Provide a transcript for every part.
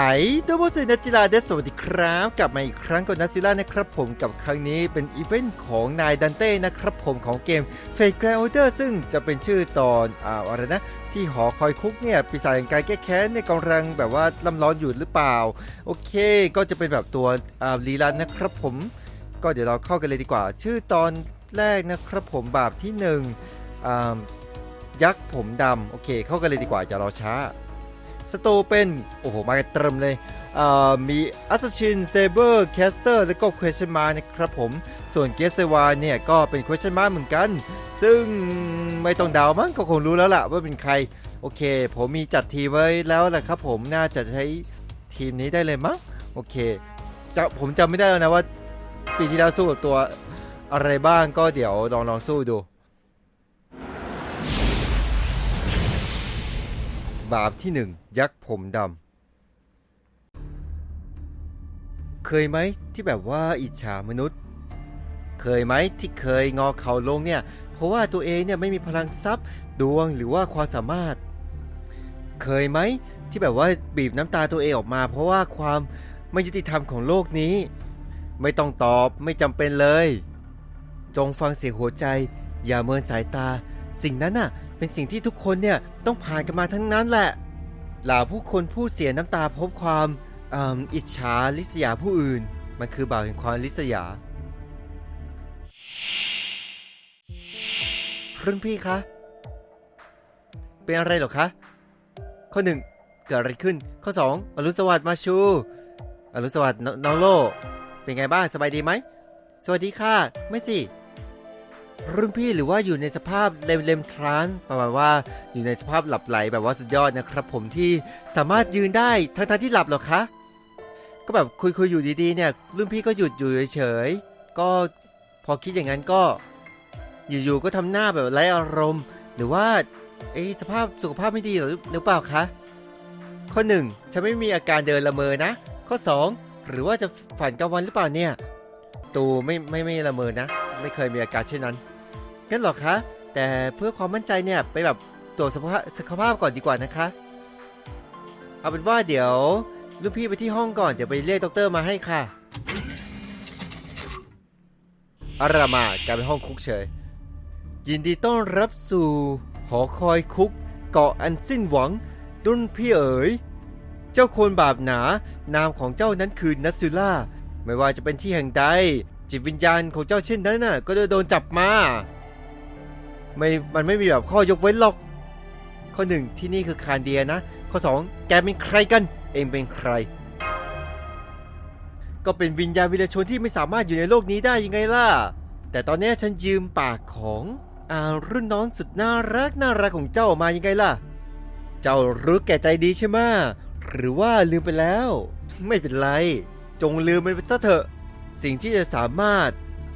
หายโดโมเนัจิลาเดสสวัสดีครับ กลับมาอีกครั้งกับนัจิลานะครับผมกับครั้งนี้เป็นอีเวนต์ของนายดันเต้นะครับผมของเกมเฟกแกร o เดอร์ซึ่งจะเป็นชื่อตอนอ่าอะไรนะ ที่หอคอยคุกเนี่ยปีศาจแห่งการแก้แค้นเนี่ยกำลังแบบว่าลำร้อนอยู่หรือเปล่า โอเค ก็จะเป็นแบบตัวอ่าลีลันนะครับผม ก็เดี๋ยวเราเข้ากันเลยดีกว่า ชื่อตอนแรกนะครับผมบาปที่หนึ่งอ่ายักษ์ผมดำโอเค เข้ากันเลยดีกว่าอย่ารอช้า สโตเป็น โอ้โห มาเติมเลยเอ่อมี Assassin Saber Caster แล้วก็ Question Mark นะครับผม ส่วน g e s e w a เนี่ย ก็เป็น Question Mark เหมือนกัน ซึ่งไม่ต้องเดามั้งก็คงรู้แล้วล่ะว่าเป็นใคร โอเค ผมมีจัดทีไว้แล้วแหละครับผมน่าจะใช้ทีมนี้ได้เลยมั้ง โอเคจะผมจำไม่ได้แล้วนะว่า ปีที่แล้วสู้กับตัวอะไรบ้างก็เดี๋ยวลองลองสู้ดู บาปที่หนึ่งยักษ์ผมดำ เคยไหมที่แบบว่าอิจฉามนุษย์ เคยไหมที่เคยงอเข่าลงเนี่ย เพราะว่าตัวเองเนี่ยไม่มีพลังทรัพย์ดวงหรือว่าความสามารถ เคยไหมที่แบบว่าบีบน้ำตาตัวเองออกมา เพราะว่าความไม่ยุติธรรมของโลกนี้ ไม่ต้องตอบไม่จำเป็นเลย จงฟังเสียงหัวใจ อย่าเมินสายตา สิ่งนั้นน่ะ เป็นสิ่งที่ทุกคนเนี่ยต้องผ่านกันมาทั้งนั้นแหละเหล่าผู้คนผู้เสียน้ำตาพบความอิจฉาลิษยาผู้อื่น มันคือบ่าปแห่งความลิษยารุ่นพี่คะ เป็นอะไรหรอคะ ข้อหนึ่งเกิดอะไรขึ้น ข้อสองอรุณสวัสดิ์มาชู อรุณสวัสดิ์น้องโล เป็นไงบ้าง สบายดีไหม สวัสดีค่ะ ไม่สิ รุ่นพี่หรือว่าอยู่ในสภาพเลมเลมทรานส์ประมาณว่าอยู่ในสภาพหลับไหลแบบว่าสุดยอดนะครับผมที่สามารถยืนได้ทั้งทที่หลับหรอคะ ก็แบบคุยคุยอยู่ดีๆเนี่ย รุ่นพี่ก็หยุดอยู่เฉยๆก็พอคิดอย่างนั้นก็ อยู่ๆก็ทำหน้าแบบไร้อารมณ์ หรือว่าเอ๊ะสภาพสุขภาพไม่ดีหรือเปล่าคะข้อหนึ่งฉันไม่มีอาการเดินละเมอนะ ข้อสองหรือว่าจะฝันกลางวันหรือเปล่าเนี่ย ตูไม่ไม่ไม่ละเมอนะ ไม่เคยมีอาการเช่นนั้นงั้นหรอคะ แต่เพื่อความมั่นใจเนี่ยไปแบบตรวจสุขภาพสุขภาพก่อนดีกว่านะคะ เอาเป็นว่าเดี๋ยวลูกพี่ไปที่ห้องก่อนเดี๋ยวไปเรียกด็อกเตอร์มาให้ค่ะอารามากลายเป็นห้องคุกเฉย ยินดีต้อนรับสู่หอคอยคุก เกาะอันสิ้นหวังรุ่นพี่เอ๋ย เจ้าคนบาปหนา นามของเจ้านั้นคือนัสซิล่า ไม่ว่าจะเป็นที่แห่งใด จิตวิญญาณของเจ้าเช่นนั้นน่ะ ก็จะโดนจับมา ไม่มันไม่มีแบบข้อยกเว้นหรอก ข้อหนึ่งที่นี่คือคานเดียนะ ข้อสองแกเป็นใครกัน เองเป็นใคร ก็เป็นวิญญาณวิรชนที่ไม่สามารถอยู่ในโลกนี้ได้ยังไงล่ะ แต่ตอนนี้ฉันยืมปากของอารุ่นน้องสุดน่ารักน่ารักของเจ้าออกมายังไงล่ะ เจ้ารู้แก่ใจดีใช่ไหมหรือว่าลืมไปแล้ว ไม่เป็นไร จงลืมมันไปซะเถอะ สิ่งที่จะสามารถ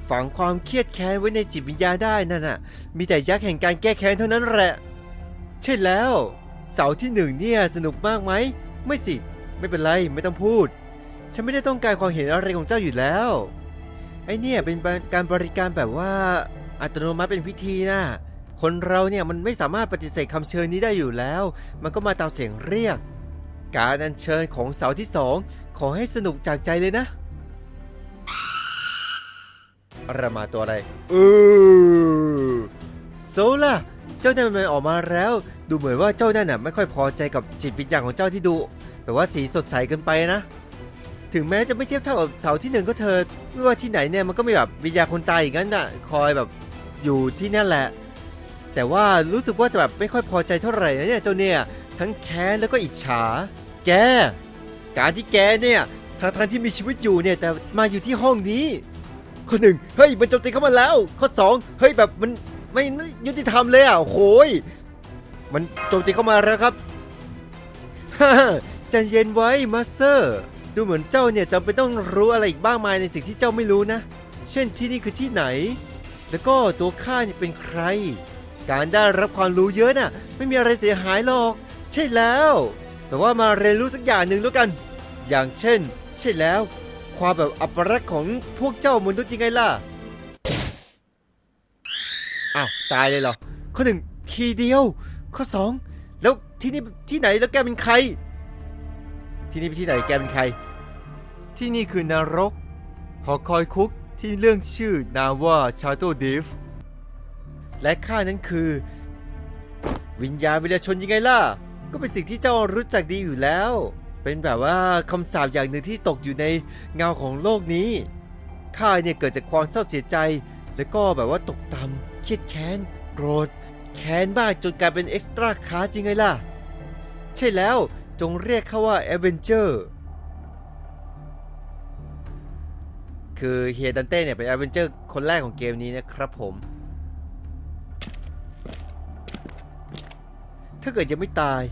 ฝังความเครียดแค้นไว้ในจิตวิญญาณได้นั่นน่ะ มีแต่ยักษ์แห่งการแก้แค้นเท่านั้นแหละ ใช่แล้ว เสาที่หนึ่งเนี่ยสนุกมากไหม ไม่สิ ไม่เป็นไรไม่ต้องพูด ฉันไม่ได้ต้องการความเห็นอะไรของเจ้าอยู่แล้ว ไอเนี่ยเป็นการบริการแบบว่า อัตโนมัติเป็นพิธีนะคนเราเนี่ยมันไม่สามารถปฏิเสธคำเชิญนี้ได้อยู่แล้ว มันก็มาตามเสียงเรียก การอัญเชิญของเสาที่สองขอให้สนุกจากใจเลยนะ ระมาตัวอะไรเออโซล่าเจ้านั่นมันออกมาแล้ว ดูเหมือนว่าเจ้านั่นน่ะไม่ค่อยพอใจกับจิตวิญญาณของเจ้าที่ดูแบบว่าสีสดใสเกินไปนะ ถึงแม้จะไม่เทียบเท่ากับเสาที่หนึ่งก็เธอไม่ว่าที่ไหนเนี่ยมันก็ไม่แบบวิญญาณคนตายอย่างนั้นน่ะ คอยแบบอยู่ที่นั่นแหละ แต่ว่ารู้สึกว่าจะแบบไม่ค่อยพอใจเท่าไหร่นะเนี่ยเจ้าเนี่ย ทั้งแค้นแล้วก็อิจฉา แก การที่แกเนี่ยทางทางที่มีชีวิตอยู่เนี่ยแต่มาอยู่ที่ห้องนี้ ข้อหนึ่งเฮ้ยมันโจมตีเข้ามาแล้ว ข้อสองเฮ้ยแบบมันไม่ยุติธรรมเลยอะโอ้โหยมันโจมตีเข้ามาแล้วครับฮ่าใจเย็นไว้มาสเตอร์ดูเหมือนเจ้าเนี่ยจำเป็นต้องรู้อะไรอีกบ้างมายในสิ่งที่เจ้าไม่รู้นะ เช่นที่นี่คือที่ไหน แล้วก็ตัวข้าเนี่ยเป็นใคร การได้รับความรู้เยอะน่ะ ไม่มีอะไรเสียหายหรอก ใช่แล้ว แต่ว่ามาเรียนรู้สักอย่างหนึ่งแล้วกัน อย่างเช่น ใช่แล้ว ความแบบอัปรักษณ์ของพวกเจ้ามนุษย์ยังไงล่ะ อ้าว ตายเลยเหรอ ข้อหนึ่งทีเดียว ข้อสองแล้วที่นี่ที่ไหนแล้วแกเป็นใคร ที่นี่เป็นที่ไหนแกเป็นใคร ที่นี่คือนรก หอคอยคุกที่เรื่องชื่อนามว่าชาโตดิฟและข้านั้นคือ วิญญาณวิรชนยังไงล่ะ ก็เป็นสิ่งที่เจ้ารู้จักดีอยู่แล้ว เป็นแบบว่าคำสาปอย่างหนึ่งที่ตกอยู่ในเงาของโลกนี้ข้าเนี่ยเกิดจากความเศร้าเสียใจ แล้วก็แบบว่าตกต่ำเครียดแค้นโกรธ แค้นมากจนกลายเป็นเอ็กซ์ตร้าคาสยังไงล่ะ ใช่แล้วจงเรียกเขาว่าเอเวนเจอร์คือเฮียดันเต้เนี่ยเป็นเอเวนเจอร์คนแรกของเกมนี้นะครับผม ถ้าเกิดยังไม่ตาย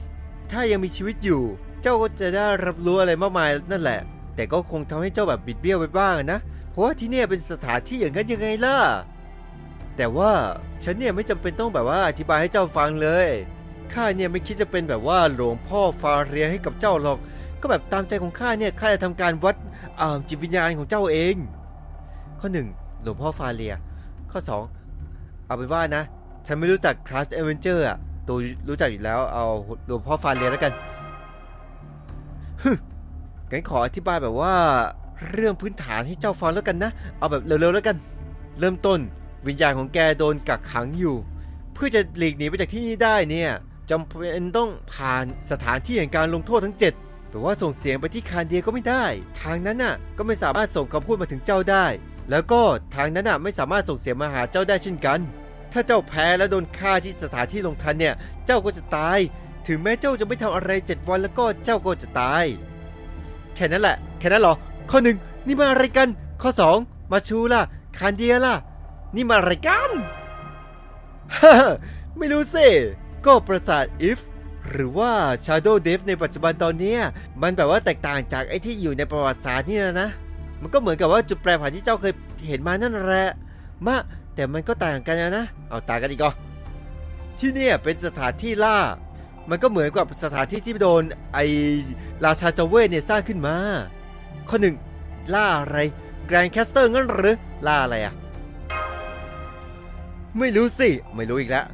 ถ้ายังมีชีวิตอยู่ เจ้าก็จะได้รับรู้อะไรมากมายนั่นแหละ แต่ก็คงทำให้เจ้าแบบบิดเบี้ยวไปบ้างนะ เพราะว่าที่เนี่ยเป็นสถานที่อย่างนั้นยังไงล่ะ แต่ว่าฉันเนี่ยไม่จำเป็นต้องแบบว่าอธิบายให้เจ้าฟังเลย ข้าเนี่ยไม่คิดจะเป็นแบบว่าหลวงพ่อฟาเรียให้กับเจ้าหรอก ก็แบบตามใจของข้าเนี่ยข้าจะทำการวัดจิตวิญญาณของเจ้าเอง ข้อหนึ่งหลวงพ่อฟาเรีย ข้อสองเอาเป็นว่านะ ฉันไม่รู้จักคลาสเอเวนเจอร์อะตัวรู้จักอยู่แล้วเอาหลวงพ่อฟาเรียแล้วกัน งั้นขออธิบายแบบว่า เรื่องพื้นฐานให้เจ้าฟังแล้วกันนะ เอาแบบเร็วๆแล้วกัน เริ่มต้น วิญญาณของแกโดนกักขังอยู่ เพื่อจะหลีกหนีไปจากที่นี่ได้เนี่ยจำเป็นต้องผ่านสถานที่แห่งการลงโทษทั้ง 7 แต่ว่าส่งเสียงไปที่คานเดียก็ไม่ได้ ทางนั้นน่ะก็ไม่สามารถส่งคำพูดมาถึงเจ้าได้ แล้วก็ทางนั้นน่ะไม่สามารถส่งเสียงมาหาเจ้าได้เช่นกัน ถ้าเจ้าแพ้และโดนฆ่าที่สถานที่ลงทันเนี่ย เจ้าก็จะตาย ถึงแม้เจ้าจะไม่ทำอะไร 7 วันแล้วก็เจ้าก็จะตาย แค่นั้นแหละ แค่นั้นหรอ ข้อหนึ่งนี่มาอะไรกัน ข้อ2มาชูล่ะ คานเดียล่ะ นี่มาอะไรกันฮ่าไม่รู้สิ ก็ปราสาทอิฟหรือว่า Shadow d e v ในปัจจุบันตอนเนี้ยมันแบบว่าแตกต่างจากไอ้ที่อยู่ในประวัติศาสตร์นี่นะนะ มันก็เหมือนกับว่าจุดแปรผันที่เจ้าเคยเห็นมานั่นแหละมะแต่มันก็ต่างกันนะนะเอาต่างกันอีกก็ที่เนี่ยเป็นสถานที่ล่า มันก็เหมือนกับสถานที่ที่โดนไอราชาเจเวทเนี่ยสร้างขึ้นมา ข้อหนึ่งล่าอะไรแกรนแคสเตอร์งั้นหรือ ล่าอะไรอะไม่รู้สิ ไม่รู้อีกแล้ว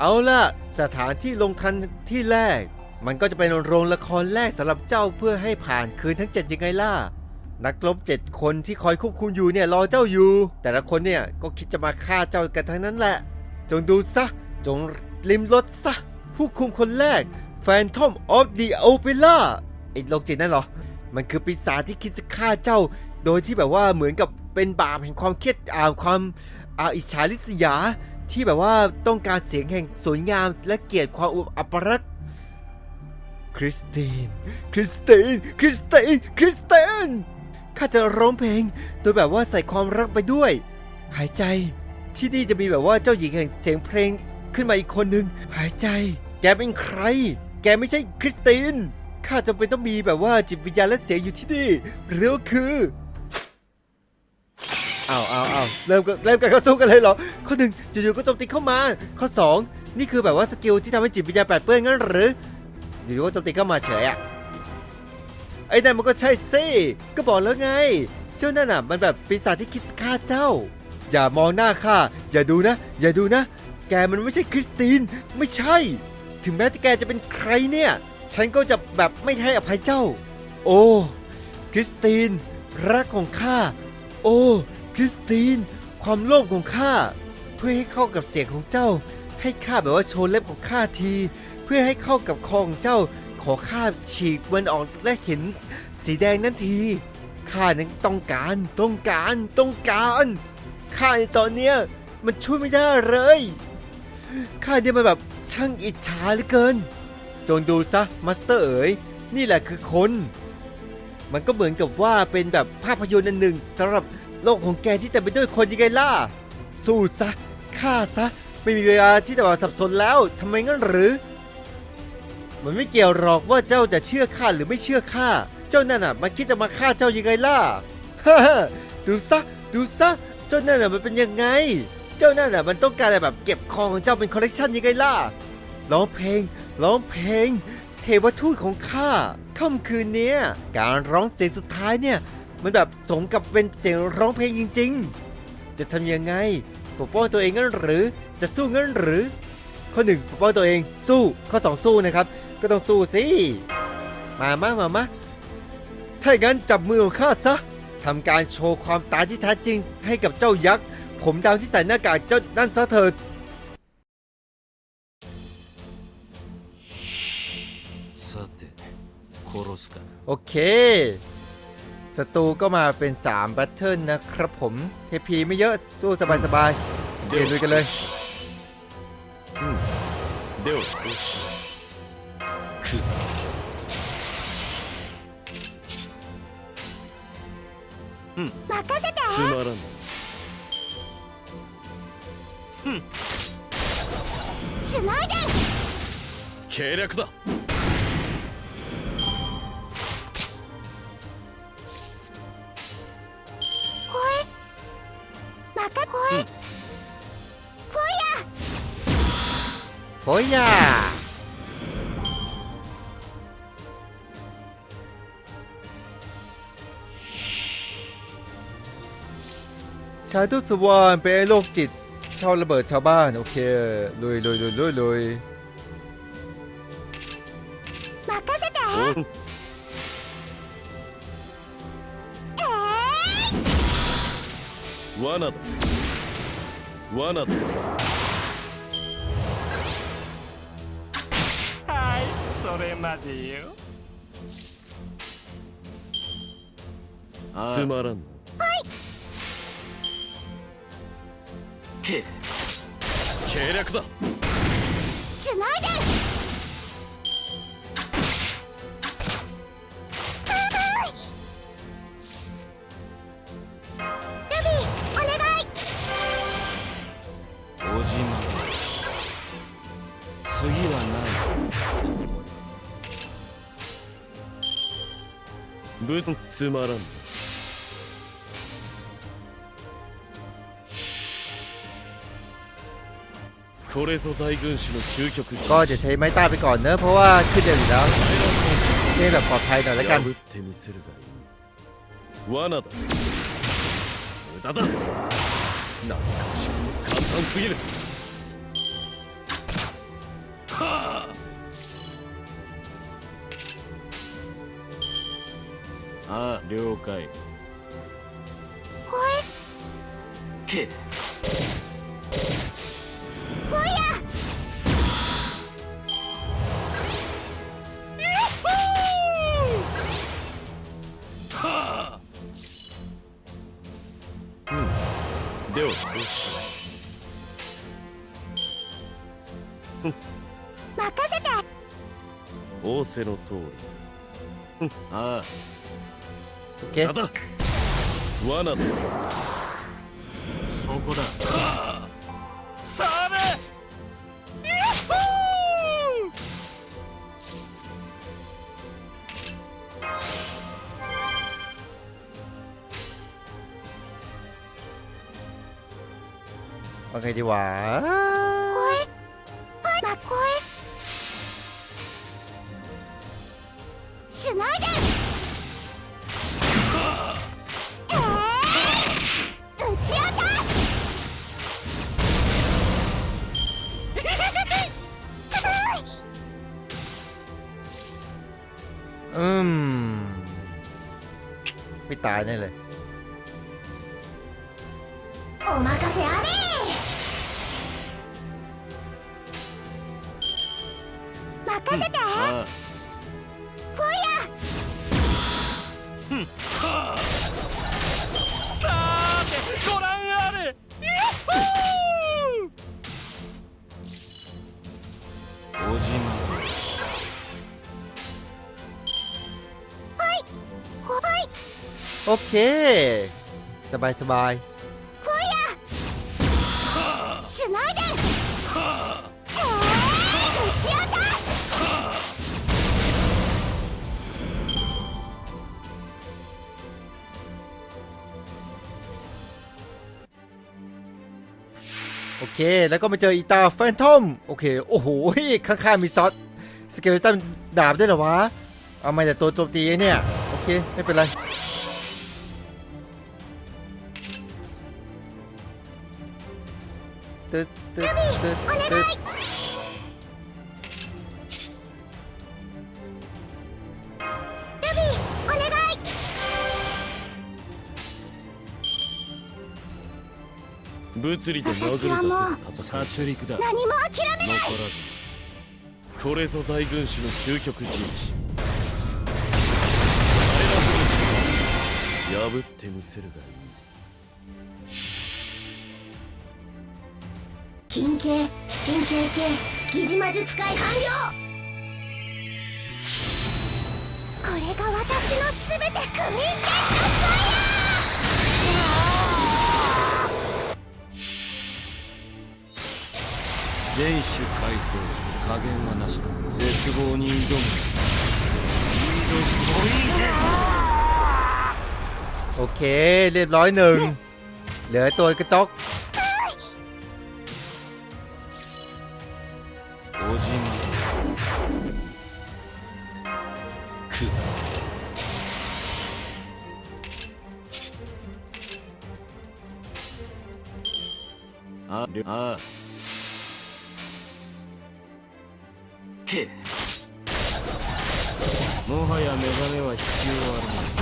เอาล่ะ สถานที่ลงทันที่แรก มันก็จะเป็นโรงละครแรกสำหรับเจ้าเพื่อให้ผ่านคืนทั้งเจ็ดยังไงล่ะ นักรบเจ็ดคนที่คอยควบคุมอยู่เนี่ยรอเจ้าอยู่ แต่ละคนเนี่ยก็คิดจะมาฆ่าเจ้ากันทั้งนั้นแหละ จงดูซะ จงลิมรสซะ ผู้คุมคนแรก Phantom of the Opera ไอ้โรคจิตนั่นเหรอ มันคือปีศาจที่คิดจะฆ่าเจ้า โดยที่แบบว่าเหมือนกับเป็นบาปแห่งความเครียดอ่าความอาอิจฉาริษยาที่แบบว่าต้องการเสียงแห่งสวยงามและเกียรติความอุปอัปรักษ์คริสติน คริสติน คริสติน คริสติน ข้าจะร้องเพลง โดยแบบว่าใส่ความรักไปด้วย หายใจ ที่นี่จะมีแบบว่าเจ้าหญิงแห่งเสียงเพลงขึ้นมาอีกคนหนึ่งหายใจ แกเป็นใคร แกไม่ใช่คริสตินข้าจำเป็นต้องมีแบบว่าจิตวิญญาณและเสียงอยู่ที่นี่หรือคืออ้าวอ้าวอ้าวเริ่มกันเริ่มกันเข้าสู้กันเลยเหรอ ข้อหนึ่งจู่ๆก็โจมตีเข้ามา ข้อสองนี่คือแบบว่าสกิลที่ทำให้จิตวิญญาณแปดเปื้อนงั้นหรืออยู่ๆก็โจมตีเข้ามาเฉยอะ ไอ้นั่นมันก็ใช่สิก็บอกแล้วไง เจ้านั่นน่ะมันแบบปีศาจที่คิดฆ่าเจ้า อย่ามองหน้าข้าอย่าดูนะ อย่าดูนะ แกมันไม่ใช่คริสตินไม่ใช่ ถึงแม้จะแกจะเป็นใครเนี่ย ฉันก็จะแบบไม่ให้อภัยเจ้า โอ้คริสตินรักของข้าโอ้คริสตินความโลภของข้าเพื่อให้เข้ากับเสียงของเจ้า ให้ข้าแบบว่าโชว์เล็บของข้าที เพื่อให้เข้ากับคอของเจ้า ขอข้าฉีกมันออกและเห็นสีแดงนั่นทีข้านั้นต้องการต้องการต้องการข้าในตอนเนี้ยมันช่วยไม่ได้เลยข้าเนี่ยมันแบบช่างอิจฉาเหลือเกิน จงดูซะมาสเตอร์เอ๋ยนี่แหละคือคน มันก็เหมือนกับว่าเป็นแบบภาพยนตร์อันหนึ่งสำหรับโลกของแกที่เต็มไปด้วยคนยังไงล่ะ สู้ซะฆ่าซะ ไม่มีเวลาที่จะมาสับสนแล้วทำไมงั้นหรือ มันไม่เกี่ยวหรอกว่าเจ้าจะเชื่อข้าหรือไม่เชื่อข้า เจ้านั่นน่ะมันคิดจะมาฆ่าเจ้ายังไงล่ะฮ่าดูซะ ดูซะ เจ้านั่นน่ะมันเป็นยังไง เจ้านั่นน่ะมันต้องการแบบเก็บของของเจ้าเป็นคอลเลกชันยังไงล่ะ ร้องเพลง ร้องเพลง เทวทูตของข้า ค่ำคืนนี้การร้องเสียงสุดท้ายเนี่ย มันแบบสมกับเป็นเสียงร้องเพลงจริง ๆ จะทำยังไงปกป้องตัวเองงั้นหรือ จะสู้งั้นหรือ ข้อ1ปกป้องตัวเองสู้ข้อ 2 สู้นะครับ ก็ต้องสู้สิ มามามามาถ้าอย่างนั้นจับมือของข้าซะทำการโชว์ความตายที่แท้จริงให้กับเจ้ายักษ์ ผมดาวที่ใส่หน้ากากเจ้านั่นซะเถิดโอเคศัตรูก็มาเป็น3แบทเทิลนะครับผมเทพีไม่เยอะสู้สบายๆเดินด้กันเลย 腕を通しくう。ん任せて。つまらないうん。シュナイデン計略だ。 อ้ยอย่าชายทุกสวรรค์เป็นไอ้โรคจิตชอบระเบิดชาวบ้าน โอเค ลุยลุยลุยลุยลุย 任せておえ罠だ罠だ それまでよつまらんけ計略だ ぶつまらんこれぞ大軍師の究極 ก็จะใช้ไม้ต้าไปก่อนเนอะเพราะว่าขึ้นเร็วอยู่แล้วเล่นแบบปลอดภัยหน่อยแล้วกัน 破ってみせるがいい罠だ無駄だなんか簡単すぎる あああ了解。ほけ。えほやでは任せて。仰せの通り。ああโอเค 無駄だ罠だそこだそれโอเคดีกว่า ほえはいまこえしないで ายแน่เลย お任せあれ任せてあさーてご覧あれあおじまほ โอเค สบายสบายโอเค แล้วก็มาเจออีตาแฟนทอม โอเค โอ้โห ข้างๆมีซอสสเกลตันดาบด้วยเหรอวะ เอาไม่แต่ตัวโจมตีเนี่ย โอเค ไม่เป็นไร トゥットゥットルットゥッ物理とノズル殺戮だ何も諦めないこれぞ大軍師の究極陣地破ってみせるがいい金系神経系疑似魔術界完了これが私のすべてクイーンテッドファイヤ全種解放加減はなし絶望に挑むリードコイン โอเค เรียบร้อยหนึ่ง เหลือตัวกระจก おじまくありああ。け。もはや目覚めは必要あるまい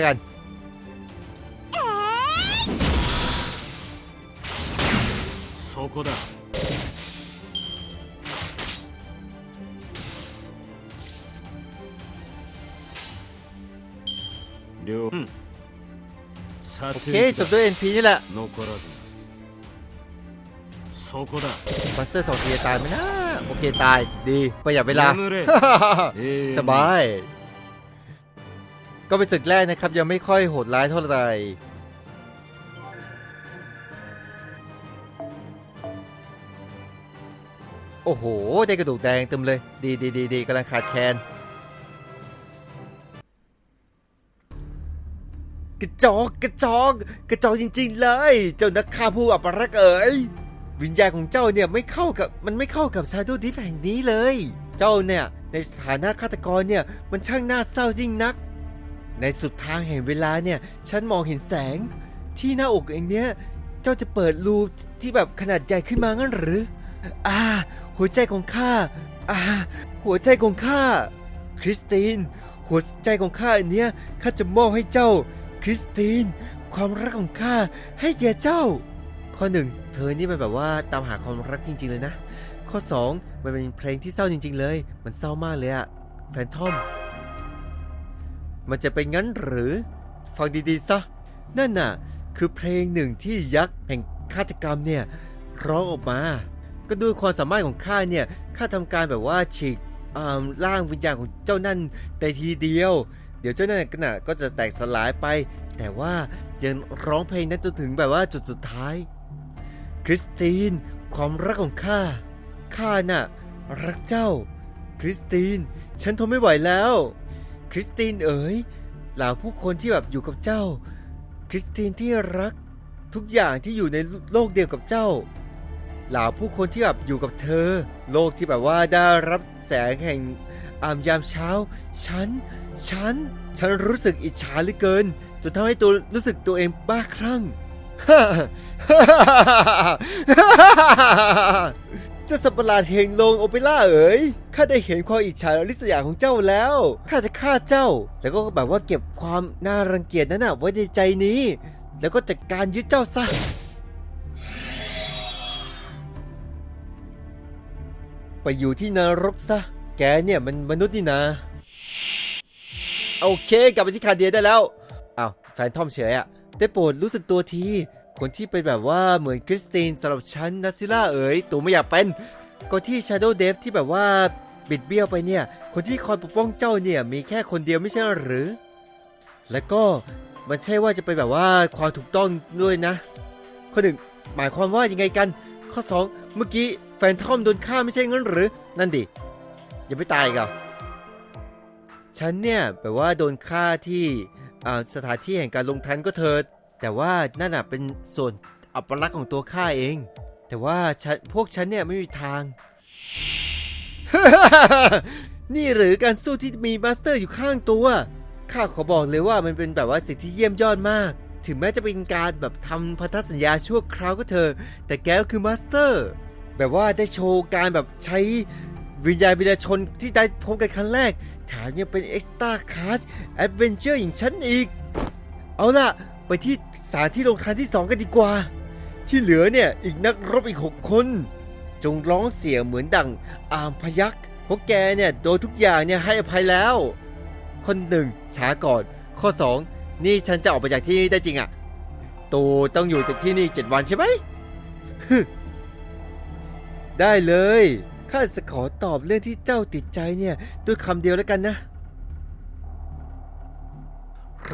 ตรงนี้แล้วกัน そこだ両うん โอ 殺 เค จบ 戮 ด้วย NP นี่แหละ 残らずそこだ มาสเตอร์สองทีจะตายไหมนะ โอเค ตาย ดีประหยัดเวลา 眠れ永遠に สบาย ก็เป็นศึกแรกนะครับ ยังไม่ค่อยโหดร้ายเท่าไหร่โอ้โห ได้กระดูกแดงเต็มเลย ดีดีดีดีกำลังขาดแคลนกระจอกกระจอกกระจอกจริง ๆ เลย เจ้านักฆ่าผู้อัปรักษ์เอ๋ยวิญญาณของเจ้าเนี่ยไม่เข้ากับมันไม่เข้ากับชาดว์ดิฟแห่งนี้เลย เจ้าเนี่ยในสถานะฆาตกรเนี่ยมันช่างน่าเศร้ายิ่งนัก ในสุดทางแห่งเวลาเนี่ย ฉันมองเห็นแสง ที่หน้าอกเองเนี่ย เจ้าจะเปิดรูที่แบบขนาดใหญ่ขึ้นมางั้นหรือ อ่า หัวใจของข้า อ่า หัวใจของข้า คริสติน หัวใจของข้าอันเนี้ย ข้าจะมอบให้เจ้า คริสติน ความรักของข้าให้แก่เจ้า ข้อหนึ่ง เธอนี่มันแบบว่าตามหาความรักจริง ๆ เลยนะ ข้อสองมันเป็นเพลงที่เศร้าจริง ๆ เลย มันเศร้ามากเลยอะแฟนทอม มันจะเป็นงั้นหรือ ฟังดีๆซะ นั่นน่ะ คือเพลงหนึ่งที่ยักษ์แห่งฆาตกรรมเนี่ยร้องออกมา ก็ด้วยความสามารถของข้าเนี่ยข้าทำการแบบว่าฉีกอ่าร่างวิญญาณของเจ้านั่นในทีเดียว เดี๋ยวเจ้านั่นก็น่ะก็จะแตกสลายไป แต่ว่ายังร้องเพลงนั้นจนถึงแบบว่าจุดสุดท้าย คริสตินความรักของข้าข้าน่ะรักเจ้า คริสติน ฉันทนไม่ไหวแล้ว คริสตินเอ๋ยเหล่าผู้คนที่แบบอยู่กับเจ้า คริสตินที่รักทุกอย่างที่อยู่ในโลกเดียวกับเจ้า เหล่าผู้คนที่แบบอยู่กับเธอ โลกที่แบบว่าได้รับแสงแห่งอามยามเช้า ฉัน ฉัน ฉันรู้สึกอิจฉาเหลือเกิน จนทำให้ตัวรู้สึกตัวเองบ้าคลั่ง จ้าสัตว์ประหลาดแห่งโรงโอเปร่าเอ๋ย ข้าได้เห็นความอิจฉาริษยาของเจ้าแล้ว ข้าจะฆ่าเจ้า แล้วก็แบบว่าเก็บความน่ารังเกียจนั้นน่ะไว้ในใจนี้ แล้วก็จัดการยึดเจ้าซะ ไปอยู่ที่นรกซะ แกเนี่ยมันมนุษย์นี่นะ โอเค กลับไปที่คาเดียได้แล้ว อ้าวแฟนทอมเฉยอะได้โปรดรู้สึกตัวที คนที่เป็นแบบว่าเหมือนคริสตินสำหรับฉันนัสซิล่าเอ๋ยตัวไม่อยากเป็นก็ที่ Shadow Dev ที่แบบว่าบิดเบี้ยวไปเนี่ย คนที่คอยปกป้องเจ้าเนี่ยมีแค่คนเดียวไม่ใช่หรือ แล้วก็มันใช่ว่าจะเป็นแบบว่าความถูกต้องด้วยนะ ข้อหนึ่งหมายความว่ายังไงกัน ข้อ 2 เมื่อกี้แฟนทอมโดนฆ่าไม่ใช่งั้นหรือ นั่นดิยังไม่ตายกเหรอฉันเนี่ยแบบว่าโดนฆ่าที่อ่าสถานที่แห่งการลงทันก็เถิด แต่ว่านั่นเป็นส่วนอัปลักษณ์ของตัวข้าเอง แต่ว่าฉันพวกฉันเนี่ยไม่มีทาง นี่หรือการสู้ที่มีมาสเตอร์อยู่ข้างตัว ข้าขอบอกเลยว่ามันเป็นแบบว่าสิ่งที่เยี่ยมยอดมาก ถึงแม้จะเป็นการแบบทำพันธสัญญาชั่วคราวก็เถอะ แต่แกก็คือมาสเตอร์ แบบว่าได้โชว์การแบบใช้วิญญาณวิญญาชนที่ได้พบกันครั้งแรก แถมยังเป็นเอ็กซ์ตร้าคลาสแอดเวนเจอร์อย่างฉันอีก เอาล่ะ ไปที่ สานที่ลงทานที่2กันดีกว่า ที่เหลือเนี่ยอีกนักรบอีก6คน จงร้องเสียงเหมือนดังอามพยักษ์เพราะแกเนี่ยโดนทุกอย่างเนี่ยให้อภัยแล้ว คนหนึ่งช้าก่อน ข้อ2นี่ฉันจะออกไปจากที่นี่ได้จริงอะ่ะตูต้องอยู่ที่นี่7วันใช่ไหมได้เลยข้าจะขอตอบเรื่องที่เจ้าติดใจเนี่ยด้วยคำเดียวแล้วกันนะ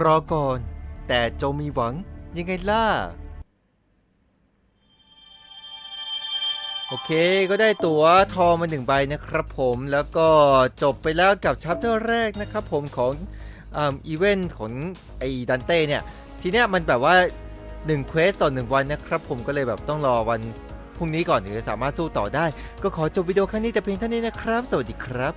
รอก่อน แต่จงมีหวัง ยังไงล่ะ โอเคก็ได้ตั๋วทองมาหนึ่งใบนะครับผมแล้วก็จบไปแล้วกับชัปเตอร์แรกนะครับผมของอีเวนต์ของไอ้ดันเต้เนี่ย ทีเนี้ยมันแบบว่า1เควสต่อ1วันนะครับผมก็เลยแบบต้องรอวันพรุ่งนี้ก่อนถึงจะสามารถสู้ต่อได้ ก็ขอจบวิดีโอครั้งนี้แต่เพียงเท่านี้นะครับ สวัสดีครับ